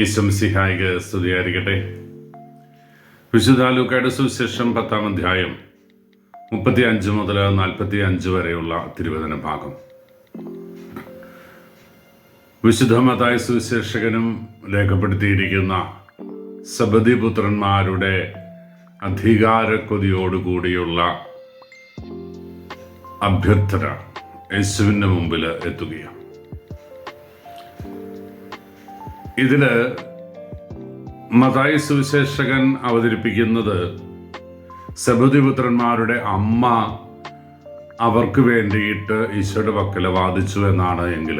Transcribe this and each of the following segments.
ഈശംസിഹായിക സ്തുതിയായിരിക്കട്ടെ. വിശുദ്ധ ലൂക്കയുടെ സുവിശേഷം പത്താം അധ്യായം മുപ്പത്തി അഞ്ച് മുതൽ നാൽപ്പത്തി അഞ്ച് വരെയുള്ള തിരുവചന ഭാഗം. വിശുദ്ധമതായ സുവിശേഷകനും രേഖപ്പെടുത്തിയിരിക്കുന്ന സബദിപുത്രന്മാരുടെ അധികാരക്കൊതിയോടുകൂടിയുള്ള അഭ്യർത്ഥന യേശുവിന്റെ മുമ്പിൽ എത്തുകയാണ്. ഇതിൽ മതായി സുവിശേഷകൻ അവതരിപ്പിക്കുന്നത് സബുദിപുത്രന്മാരുടെ അമ്മ അവർക്ക് വേണ്ടിയിട്ട് ഈശോയുടെ പക്കൽ വാദിച്ചു എന്നാണ് എങ്കിൽ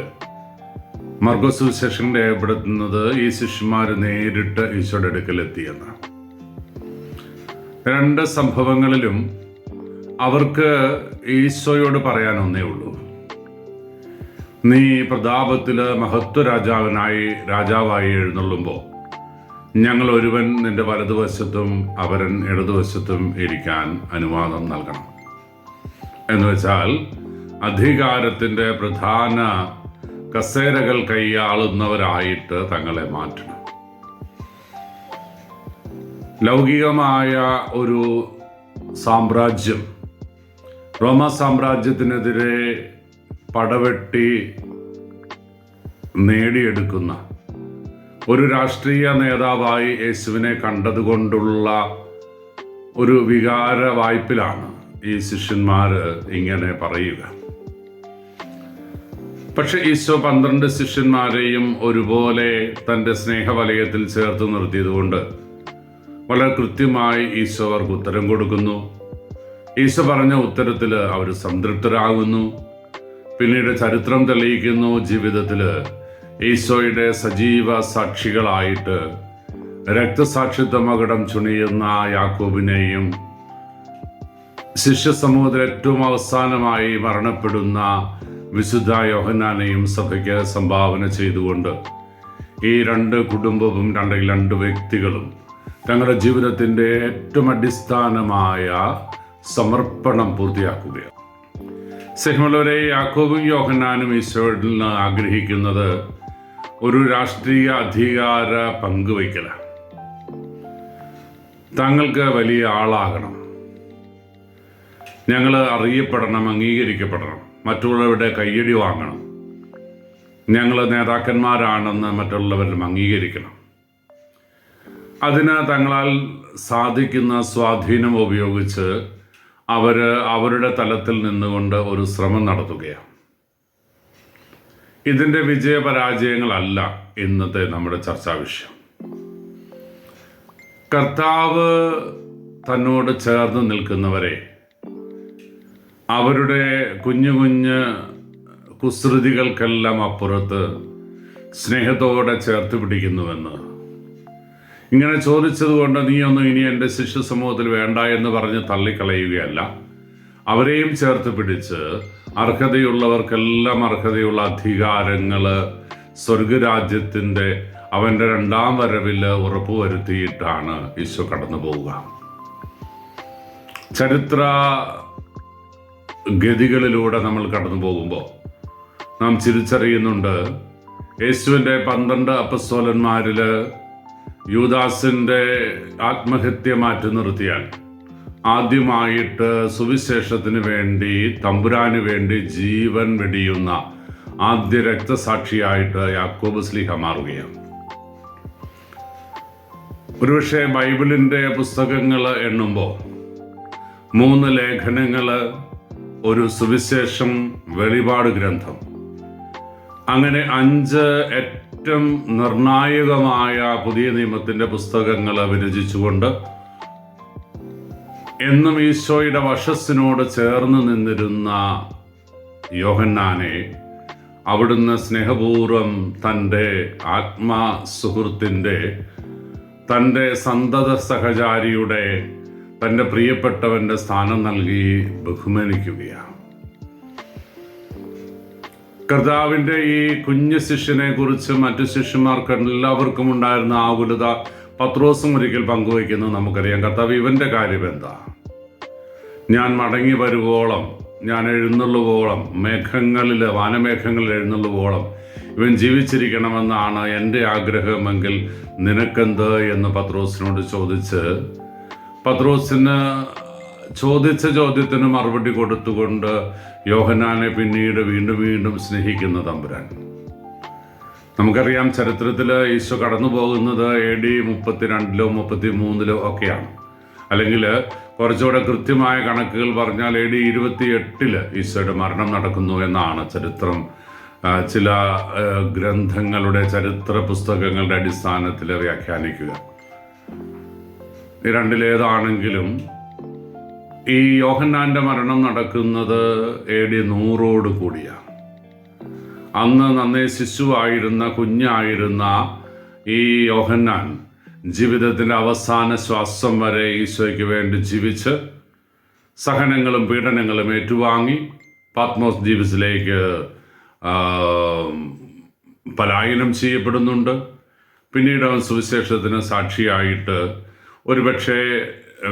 മർഗോ സുവിശേഷൻ രേഖപ്പെടുത്തുന്നത് ഈ ശിഷ്യന്മാർ നേരിട്ട് ഈശോയുടെ അടുക്കൽ എത്തിയെന്നാണ് രണ്ട് സംഭവങ്ങളിലും അവർക്ക് ഈശോയോട് പറയാനൊന്നേ ഉള്ളൂ. നീ പ്രതാപത്തിൽ മഹത്വ രാജാവിനായി രാജാവായി എഴുന്നള്ളുമ്പോൾ ഞങ്ങൾ ഒരുവൻ നിന്റെ വലതുവശത്തും അവരൻ ഇടതുവശത്തും ഇരിക്കാൻ അനുവാദം നൽകണം. എന്ന് വെച്ചാൽ അധികാരത്തിന്റെ പ്രധാന കസേരകൾ കൈയാളുന്നവരായിട്ട് തങ്ങളെ മാറ്റണം. ലൗകികമായ ഒരു സാമ്രാജ്യം റോമ സാമ്രാജ്യത്തിനെതിരെ പടവെട്ടി നേടിയെടുക്കുന്ന ഒരു രാഷ്ട്രീയ നേതാവായി യേശുവിനെ കണ്ടതുകൊണ്ടുള്ള ഒരു വികാര വായ്പിലാണ് ഈ ശിഷ്യന്മാർ ഇങ്ങനെ പറയുക. പക്ഷെ ഈശോ പന്ത്രണ്ട് ശിഷ്യന്മാരെയും ഒരുപോലെ തന്റെ സ്നേഹവലയത്തിൽ ചേർത്ത് നിർത്തിയതുകൊണ്ട് വളരെ കൃത്യമായി ഈശോ അവർക്ക് ഉത്തരം കൊടുക്കുന്നു. ഈശോ പറഞ്ഞ ഉത്തരത്തിൽ അവർ സംതൃപ്തരാകുന്നു. പിന്നീട് ചരിത്രം തെളിയിക്കുന്നു ജീവിതത്തിൽ ഈശോയുടെ സജീവ സാക്ഷികളായിട്ട് രക്തസാക്ഷിത്വ മകടം ചുണിയുന്ന യാക്കോബിനെയും ശിഷ്യ സമൂഹത്തിൽ ഏറ്റവും അവസാനമായി മരണപ്പെടുന്ന വിശുദ്ധ യോഹനാനെയും സഭയ്ക്ക് സംഭാവന ചെയ്തുകൊണ്ട് ഈ രണ്ട് കുടുംബവും രണ്ട് രണ്ട് വ്യക്തികളും തങ്ങളുടെ ജീവിതത്തിന്റെ ഏറ്റവും അടിസ്ഥാനമായ സമർപ്പണം പൂർത്തിയാക്കുകയാണ്. സ്നേഹമുള്ളവരെ യാക്കോബും യോഹന്നാനും ഈശോയിൽ നിന്ന് ആഗ്രഹിക്കുന്നത് ഒരു രാഷ്ട്രീയ അധികാര പങ്കുവയ്ക്കലാണ്. താങ്കൾക്ക് വലിയ ആളാകണം. ഞങ്ങൾ അറിയപ്പെടണം അംഗീകരിക്കപ്പെടണം മറ്റുള്ളവരുടെ കയ്യടി വാങ്ങണം. ഞങ്ങൾ നേതാക്കന്മാരാണെന്ന് മറ്റുള്ളവരും അംഗീകരിക്കണം. അതിന് തങ്ങളാൽ സാധിക്കുന്ന സ്വാധീനം ഉപയോഗിച്ച് അവർ അവരുടെ തലത്തിൽ നിന്നുകൊണ്ട് ഒരു ശ്രമം നടത്തുകയാണ്. ഇതിന്റെ വിജയപരാജയങ്ങളല്ല ഇന്നത്തെ നമ്മുടെ ചർച്ചാ വിഷയം. കർത്താവ് തന്നോട് ചേർന്ന് നിൽക്കുന്നവരെ അവരുടെ കുഞ്ഞു കുഞ്ഞ് കുസൃതികൾക്കെല്ലാം അപ്പുറത്ത് സ്നേഹത്തോടെ ചേർത്ത് പിടിക്കുന്നുവെന്ന് ഇങ്ങനെ ചോദിച്ചതുകൊണ്ട് നീയൊന്നും ഇനി എന്റെ ശിഷ്യ സമൂഹത്തിൽ വേണ്ട എന്ന് പറഞ്ഞ് തള്ളിക്കളയുകയല്ല. അവരെയും ചേർത്ത് പിടിച്ച് അർഹതയുള്ളവർക്കെല്ലാം അർഹതയുള്ള അധികാരങ്ങൾ സ്വർഗരാജ്യത്തിന്റെ അവന്റെ രണ്ടാം വരവിൽ ഉറപ്പുവരുത്തിയിട്ടാണ് ഈശോ കടന്നു പോവുക. ചരിത്ര ഗതികളിലൂടെ നമ്മൾ കടന്നു പോകുമ്പോൾ നാം ചിരിച്ചറിയുന്നുണ്ട്. യേശുവിന്റെ പന്ത്രണ്ട് അപ്പസ്തോലന്മാരിൽ യൂദാസിന്റെ ആത്മഹത്യ മാറ്റി നിർത്തിയാൽ ആദ്യമായിട്ട് സുവിശേഷത്തിന് വേണ്ടി തമ്പുരാന് വേണ്ടി ജീവൻ വെടിയുന്ന ആദ്യ രക്തസാക്ഷിയായിട്ട് യാക്കോബ് സ്ലിഹ മാറുകയാണ്. ഒരുപക്ഷെ ബൈബിളിന്റെ പുസ്തകങ്ങൾ എണ്ണുമ്പോൾ മൂന്ന് ലേഖനങ്ങൾ ഒരു സുവിശേഷം വെളിപാട് ഗ്രന്ഥം അങ്ങനെ അഞ്ച് ഏറ്റവും നിർണായകമായ പുതിയ നിയമത്തിന്റെ പുസ്തകങ്ങൾ വിരചിച്ചുകൊണ്ട് എന്നും ഈശോയുടെ വശസ്സിനോട് ചേർന്ന് നിന്നിരുന്ന യോഹന്നാനെ അവിടുന്ന് സ്നേഹപൂർവം തന്റെ ആത്മാ സുഹൃത്തിന്റെ തന്റെ സന്തത സഹചാരിയുടെ തന്റെ പ്രിയപ്പെട്ടവന്റെ സ്ഥാനം നൽകി ബഹുമാനിക്കുകയാണ്. കർത്താവിന്റെ ഈ കുഞ്ഞു ശിഷ്യനെ കുറിച്ച് മറ്റു ശിഷ്യന്മാർക്ക് എല്ലാവർക്കും ഉണ്ടായിരുന്ന ആകുലത പത്രോസും ഒരിക്കൽ പങ്കുവയ്ക്കുന്നത് നമുക്കറിയാം. കർത്താവ് ഇവന്റെ കാര്യം എന്താ? ഞാൻ മടങ്ങി വരുവോളം ഞാൻ എഴുന്നള്ളുവോളം മേഘങ്ങളിൽ വാനമേഘങ്ങളിൽ എഴുന്നള്ളുവോളം ഇവൻ ജീവിച്ചിരിക്കണമെന്നാണ് എന്റെ ആഗ്രഹമെങ്കിൽ നിനക്കെന്ത്? എന്ന് പത്രോസിനോട് ചോദിച്ച് പത്രോസിന് ചോദിച്ച ചോദ്യത്തിന് മറുപടി കൊടുത്തുകൊണ്ട് യോഹനാനെ പിന്നീട് വീണ്ടും വീണ്ടും സ്നേഹിക്കുന്ന തമ്പുരാൻ. നമുക്കറിയാം ചരിത്രത്തിൽ ഈശോ കടന്നു പോകുന്നത് എ ഡി മുപ്പത്തിരണ്ടിലോ മുപ്പത്തി മൂന്നിലോ ഒക്കെയാണ്. അല്ലെങ്കിൽ കുറച്ചുകൂടെ കൃത്യമായ കണക്കുകൾ പറഞ്ഞാൽ എ ഡി ഇരുപത്തി എട്ടിൽ ഈശോയുടെ മരണം നടക്കുന്നു എന്നാണ് ചരിത്രം. ചില ഗ്രന്ഥങ്ങളുടെ ചരിത്ര പുസ്തകങ്ങളുടെ അടിസ്ഥാനത്തിൽ വ്യാഖ്യാനിക്കുക. രണ്ടിലേതാണെങ്കിലും ഈ യോഹന്നാന്റെ മരണം നടക്കുന്നത് എ ഡി നൂറോട് കൂടിയാണ് അന്ന് നന്നേ ശിശുവായിരുന്ന കുഞ്ഞായിരുന്ന ഈ യോഹന്നാൻ ജീവിതത്തിന്റെ അവസാന ശ്വാസം വരെ ഈശോയ്ക്ക് വേണ്ടി ജീവിച്ച് സഹനങ്ങളും പീഡനങ്ങളും ഏറ്റുവാങ്ങി പത്മോസ് ദ്വീപ്സിലേക്ക് പലായനം ചെയ്യപ്പെടുന്നുണ്ട്. പിന്നീട് അവൻ സുവിശേഷത്തിന് സാക്ഷിയായിട്ട് ഒരുപക്ഷെ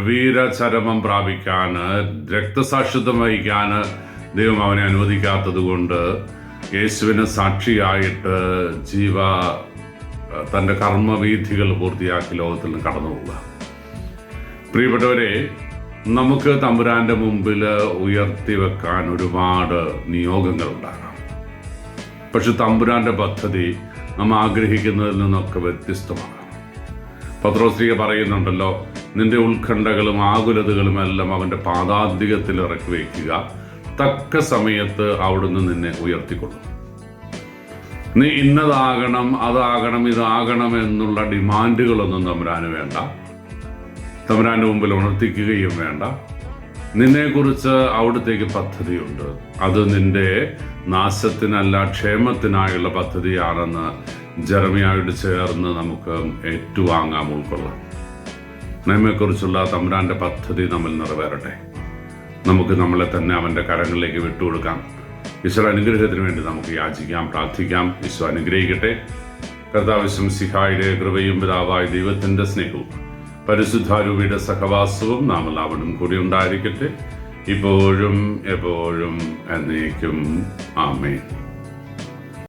വീരചരമം പ്രാപിക്കാൻ രക്തസാക്ഷിത്വം വഹിക്കാൻ ദൈവം അവനെ അനുവദിക്കാത്തത് കൊണ്ട് യേശുവിന് സാക്ഷിയായിട്ട് ജീവ തന്റെ കർമ്മവീഥികൾ പൂർത്തിയാക്കി ലോകത്തിൽ നിന്ന് കടന്നു പോവുക. പ്രിയപ്പെട്ടവരെ നമുക്ക് തമ്പുരാന്റെ മുമ്പിൽ ഉയർത്തി വെക്കാൻ ഒരുപാട് നിയോഗങ്ങൾ ഉണ്ടാകാം. പക്ഷെ തമ്പുരാന്റെ പദ്ധതി നാം ആഗ്രഹിക്കുന്നതിൽ നിന്നൊക്കെ വ്യത്യസ്തമാണ്. പത്രോസ്ലിക പറയുന്നുണ്ടല്ലോ നിന്റെ ഉത്കണ്ഠകളും ആകുലതകളും എല്ലാം അവന്റെ പാദാന്തികത്തിൽ ഇറക്കി വയ്ക്കുക. തക്ക സമയത്ത് അവിടുന്ന് നിന്നെ ഉയർത്തിക്കൊള്ളും. നീ ഇന്നതാകണം അതാകണം ഇതാകണം എന്നുള്ള ഡിമാൻഡുകളൊന്നും തമ്പുരാന് വേണ്ട. തമ്പുരാന്റെ മുമ്പിൽ ഉണർത്തിക്കുകയും വേണ്ട. നിന്നെക്കുറിച്ച് അവിടത്തേക്ക് പദ്ധതിയുണ്ട്. അത് നിന്റെ നാശത്തിനല്ല ക്ഷേമത്തിനായുള്ള പദ്ധതിയാണെന്ന് ജെറമിയായോട് ചേർന്ന് നമുക്ക് ഏറ്റുവാങ്ങാം ഉൾക്കൊള്ളാം. നമ്മെക്കുറിച്ചുള്ള തമ്പുരാന്റെ പദ്ധതി നമ്മൾ നിറവേറട്ടെ. നമുക്ക് നമ്മളെ തന്നെ അവന്റെ കരങ്ങളിലേക്ക് വിട്ടുകൊടുക്കാം. ഈശ്വര അനുഗ്രഹത്തിന് വേണ്ടി നമുക്ക് യാചിക്കാം പ്രാർത്ഥിക്കാം. ഈശ്വര അനുഗ്രഹിക്കട്ടെ. കർത്താവശ്യം സിഹായുടെ കൃപയും പിതാവായ ദൈവത്തിന്റെ സ്നേഹവും പരിശുദ്ധാരൂപിയുടെ സഹവാസവും നാം എല്ലാവരും കൂടി ഉണ്ടായിരിക്കട്ടെ. ഇപ്പോഴും എപ്പോഴും എന്നേക്കും. ആമേൻ.